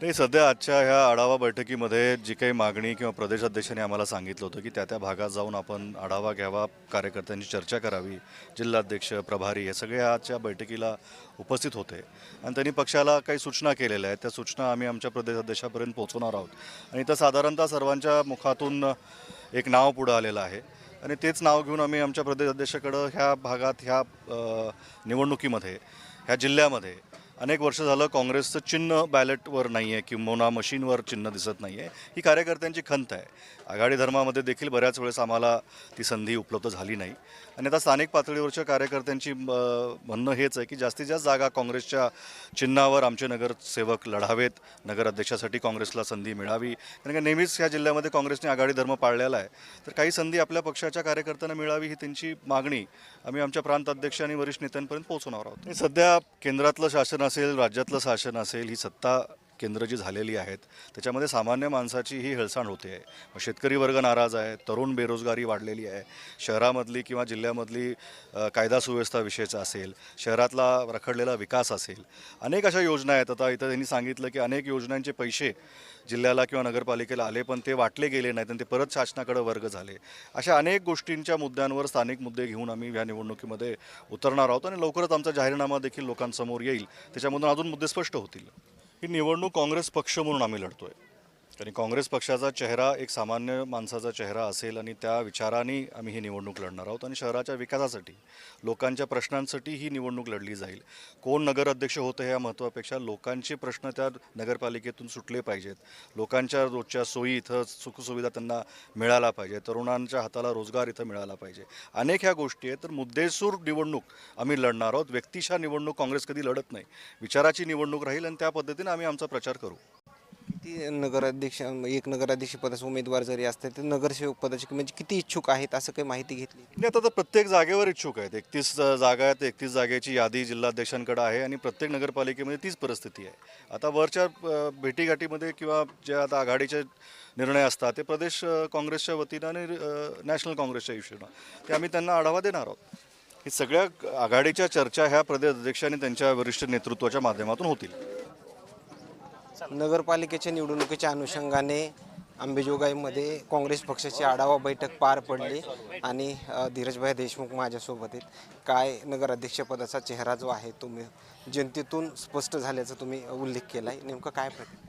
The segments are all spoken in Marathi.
नाही सध्या आजच्या ह्या आढावा बैठकीमध्ये जी काही मागणी किंवा प्रदेशाध्यक्षांनी आम्हाला सांगितलं होतं की त्या त्या भागात जाऊन आपण आढावा घ्यावा कार्यकर्त्यांची चर्चा करावी जिल्हाध्यक्ष प्रभारी हे सगळे आजच्या बैठकीला उपस्थित होते. आणि त्यांनी पक्षाला काही सूचना केलेल्या आहेत. त्या सूचना आम्ही आमच्या प्रदेशाध्यक्षापर्यंत पोहोचवणार आहोत. आणि तर साधारणतः सर्वांच्या मुखातून एक नाव पुढं आलेलं आहे. आणि तेच नाव घेऊन आम्ही आमच्या प्रदेशाध्यक्षाकडं ह्या भागात ह्या निवडणुकीमध्ये ह्या जिल्ह्यामध्ये अनेक वर्ष झालं काँग्रेसचं चिन्ह बॅलेटवर नाही आहे किंबहुना मशीनवर चिन्ह दिसत नाही आहे. ही कार्यकर्त्यांची खंत आहे. आघाडी धर्मामध्ये देखील बऱ्याच वेळेस आम्हाला ती संधी उपलब्ध झाली नाही. आणि आता स्थानिक पातळीवरच्या कार्यकर्त्यांची म्हणणं हेच आहे की जास्तीत जास्त जागा काँग्रेसच्या चिन्हावर आमचे नगरसेवक लढावेत. नगराध्यक्षासाठी काँग्रेसला संधी मिळावी. कारण का नेहमीच ह्या जिल्ह्यामध्ये काँग्रेसने आघाडी धर्म पाळलेला आहे. तर काही संधी आपल्या पक्षाच्या कार्यकर्त्यांना मिळावी ही त्यांची मागणी आम्ही आमच्या प्रांत अध्यक्ष आणि वरिष्ठ नेत्यांपर्यंत पोहोचवणार आहोत. आणि सध्या केंद्रातलं शासन असेल राज्यातलं शासन असेल ही सत्ता केंद्र जी झालेली आहेत त्याच्यामध्ये सामान्य माणसाची ही हेळसांड होते. आहे मग शेतकरी वर्ग नाराज आहे तरुण बेरोजगारी वाढलेली आहे. शहरामधली किंवा जिल्ह्यामधली कायदा सुव्यवस्था विषयचा असेल शहरातला रखडलेला विकास असेल अनेक अशा योजना आहेत. आता इथं त्यांनी सांगितलं की अनेक योजनांचे पैसे जिल्ह्याला किंवा नगरपालिकेला आले पण ते वाटले गेले नाहीत आणि ते परत शासनाकडे वर्ग झाले. अशा अनेक गोष्टींच्या मुद्द्यांवर स्थानिक मुद्दे घेऊन आम्ही या निवडणुकीमध्ये उतरणार आहोत आणि लवकरच आमचा जाहीरनामा देखील लोकांसमोर येईल. त्याच्यामधून अजून मुद्दे स्पष्ट होतील. ही निवडणूक काँग्रेस पक्ष म्हणून आम्ही लढतोय. आणि काँग्रेस पक्षाचा चेहरा एक सामान्य माणसाचा चेहरा असेल आणि त्या विचाराने आम्ही ही निवडणूक लढणार आहोत आणि शहराच्या विकासासाठी लोकांच्या प्रश्नांसाठी ही निवडणूक लढली जाईल. कोण नगराध्यक्ष होतं ह्या महत्त्वापेक्षा लोकांचे प्रश्न त्या नगरपालिकेतून सुटले पाहिजेत. लोकांच्या रोजच्या सोयी इथं सुखसुविधा त्यांना मिळाला पाहिजे. तरुणांच्या हाताला रोजगार इथं मिळाला पाहिजे. अनेक ह्या गोष्टी आहेत तर मुद्देसूर निवडणूक आम्ही लढणार आहोत. व्यक्तिशा निवडणूक काँग्रेस कधी लढत नाही. विचाराची निवडणूक राहील आणि त्या पद्धतीने आम्ही आमचा प्रचार करू. किती नगराध्यक्ष एक नगराध्यक्ष पदाचे उमेदवार जरी असतात ते नगरसेवक पदाचे म्हणजे किती इच्छुक आहेत असं काही माहिती घेतली? नाही आता तर प्रत्येक जागेवर इच्छुक आहेत. एकतीस जागा आहेत एकतीस जागेची यादी जिल्हाध्यक्षांकडे आहे आणि प्रत्येक नगरपालिकेमध्ये तीच परिस्थिती आहे. आता वरच्या भेटीगाठीमध्ये किंवा जे आता आघाडीचे निर्णय असतात ते प्रदेश काँग्रेसच्या वतीनं आणि नॅशनल काँग्रेसच्या इश्यूनं ते आम्ही त्यांना आढावा देणार आहोत. ही सगळ्या आघाडीच्या चर्चा ह्या प्रदेश अध्यक्ष आणि त्यांच्या वरिष्ठ नेतृत्वाच्या माध्यमातून होतील. नगरपालिकेच्या निवडणुकीच्या अनुषंगाने अंबेजोगाईमध्ये काँग्रेस पक्षाची आढावा बैठक पार पडली आणि धीरजभाई देशमुख माझ्यासोबत आहेत. काय नगराध्यक्षपदाचा चेहरा जो आहे तुम्ही जनतेतून स्पष्ट झाल्याचा तुम्ही उल्लेख केला आहे नेमकं काय प्रक्रिया?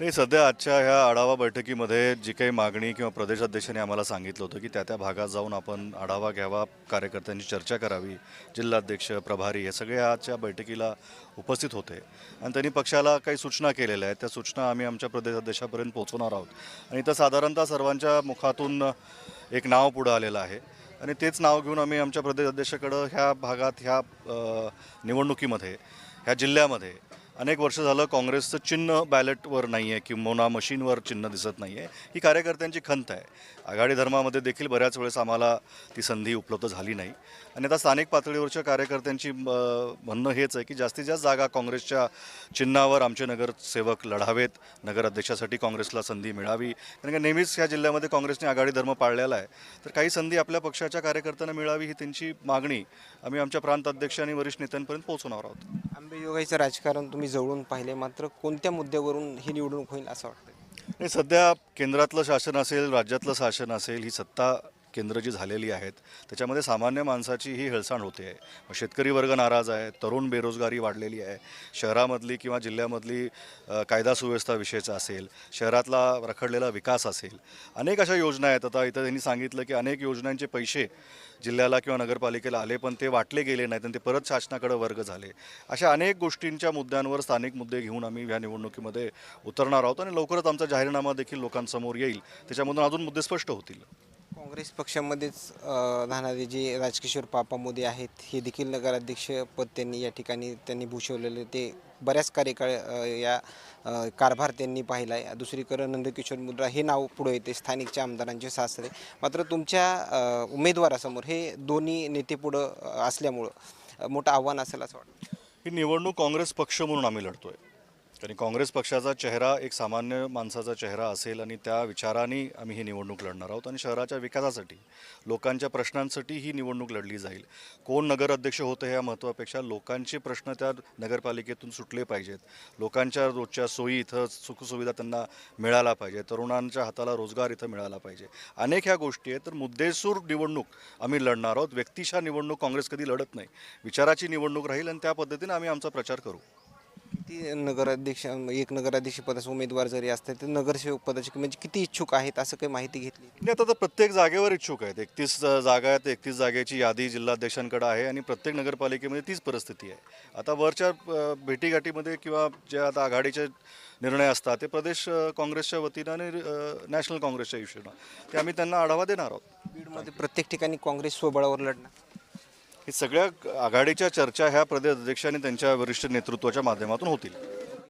ते सध्या आजच्या ह्या आढावा बैठकीमध्ये जी काही मागणी किंवा प्रदेशाध्यक्षांनी आम्हाला सांगितलं होतं की त्या त्या भागात जाऊन आपण आढावा घ्यावा कार्यकर्त्यांची चर्चा करावी जिल्हाध्यक्ष प्रभारी हे सगळे आजच्या बैठकीला उपस्थित होते. आणि त्यांनी पक्षाला काही सूचना केलेल्या आहेत. त्या सूचना आम्ही आमच्या प्रदेशाध्यक्षापर्यंत पोहोचवणार आहोत. आणि इथं साधारणतः सर्वांच्या मुखातून एक नाव पुढं आलेलं आहे. आणि तेच नाव घेऊन आम्ही आमच्या प्रदेशाध्यक्षाकडं ह्या भागात ह्या निवडणुकीमध्ये ह्या जिल्ह्यामध्ये अनेक वर्ष झालं काँग्रेसचं चिन्ह बॅलेटवर नाही आहे किंवा मशीनवर चिन्ह दिसत नाही आहे. ही कार्यकर्त्यांची खंत आहे. आघाडी धर्मामध्ये देखील बऱ्याच वेळेस आम्हाला ती संधी उपलब्ध झाली नाही. आणि आता स्थानिक पातळीवरच्या कार्यकर्त्यांची म्हणणं हेच आहे की जास्तीत जास्त जागा काँग्रेसच्या चिन्हावर आमचे नगरसेवक लढावेत. नगराध्यक्षासाठी काँग्रेसला संधी मिळावी. कारण का नेहमीच ह्या जिल्ह्यामध्ये काँग्रेसने आघाडी धर्म पाळलेला आहे. तर काही संधी आपल्या पक्षाच्या कार्यकर्त्यांना मिळावी ही त्यांची मागणी आम्ही आमच्या प्रांत अध्यक्ष आणि वरिष्ठ नेत्यांपर्यंत पोहोचवणार आहोत. योगाचं राजकारण तुम्ही जवळून पाहिले मात्र कोणत्या मुद्द्यावरून ही निवडणूक होईल असं वाटतं सध्या केंद्रातलं शासन असेल राज्यातलं शासन असेल ही सत्ता केंद्र जी झालेली आहेत त्याच्यामध्ये सामान्य माणसाची ही हेळसांड होते. आहे मग शेतकरी वर्ग नाराज आहे तरुण बेरोजगारी वाढलेली आहे. शहरामधली किंवा जिल्ह्यामधली कायदा सुव्यवस्था विषयचा असेल शहरातला रखडलेला विकास असेल अनेक अशा योजना आहेत. आता इथं त्यांनी सांगितलं की अनेक योजनांचे पैसे जिल्ह्याला किंवा नगरपालिकेला आले पण ते वाटले गेले नाहीत आणि ते परत शासनाकडे वर्ग झाले. अशा अनेक गोष्टींच्या मुद्द्यांवर स्थानिक मुद्दे घेऊन आम्ही या निवडणुकीमध्ये उतरणार आहोत आणि लवकरच आमचा जाहीरनामा देखील लोकांसमोर येईल. त्याच्यामधून अजून मुद्दे स्पष्ट होतील. काँग्रेस पक्षामध्येच राहणारे जे राजकिशोर पापा मोदी आहेत हे देखील नगराध्यक्षपद त्यांनी या ठिकाणी त्यांनी भूषवलेले ते बऱ्याच कार्यकाळ या कारभार त्यांनी पाहिला आहे दुसरीकडं नंदकिशोर मुद्रा हे नाव पुढे येते स्थानिकच्या आमदारांचे सासरे. मात्र तुमच्या उमेदवारासमोर हे दोन्ही नेते पुढं असल्यामुळं मोठं आव्हान असेल असं वाटतं. ही निवडणूक काँग्रेस पक्ष म्हणून आम्ही लढतो आहे कारण काँग्रेस पक्षाचा चेहरा एक सामान्य माणसाचा चेहरा असेल आणि त्या विचाराने आम्ही ही निवडणूक लढणार आहोत आणि शहराच्या विकासासाठी लोकांच्या प्रश्नांसाठी ही निवडणूक लढली जाईल. कोण नगराध्यक्ष होतं ह्या महत्त्वापेक्षा लोकांचे प्रश्न त्या नगरपालिकेतून सुटले पाहिजेत. लोकांच्या रोजच्या सोयी इथं सुखसुविधा त्यांना मिळाला पाहिजे. तरुणांच्या हाताला रोजगार इथं मिळाला पाहिजे. अनेक ह्या गोष्टी आहेत तर मुद्देसूर निवडणूक आम्ही लढणार आहोत. व्यक्तिशा निवडणूक काँग्रेस कधी लढत नाही. विचाराची निवडणूक राहील आणि त्या पद्धतीने आम्ही आमचा प्रचार करू. किती नगराध्यक्ष एक नगराध्यक्ष पदाचे उमेदवार जरी असतात ते नगरसेवक पदाचे म्हणजे किती इच्छुक आहेत असं काही माहिती घेतली? नाही आता तर प्रत्येक जागेवर इच्छुक आहेत. एकतीस जागा आहेत एकतीस जागेची यादी जिल्हाध्यक्षांकडे आहे आणि प्रत्येक नगरपालिकेमध्ये तीच परिस्थिती आहे. आता वरच्या भेटीगाठीमध्ये किंवा जे आता आघाडीचे निर्णय असतात ते प्रदेश काँग्रेसच्या वतीनं आणि नॅशनल काँग्रेसच्या इश्यूनं ते आम्ही त्यांना आढावा देणार आहोत. बीडमध्ये प्रत्येक ठिकाणी काँग्रेस स्वबळावर लढणार. ही सगळ्या आघाडीच्या चर्चा ह्या प्रदेश अध्यक्षांनी त्यांच्या वरिष्ठ नेतृत्वाच्या माध्यमातून होतील.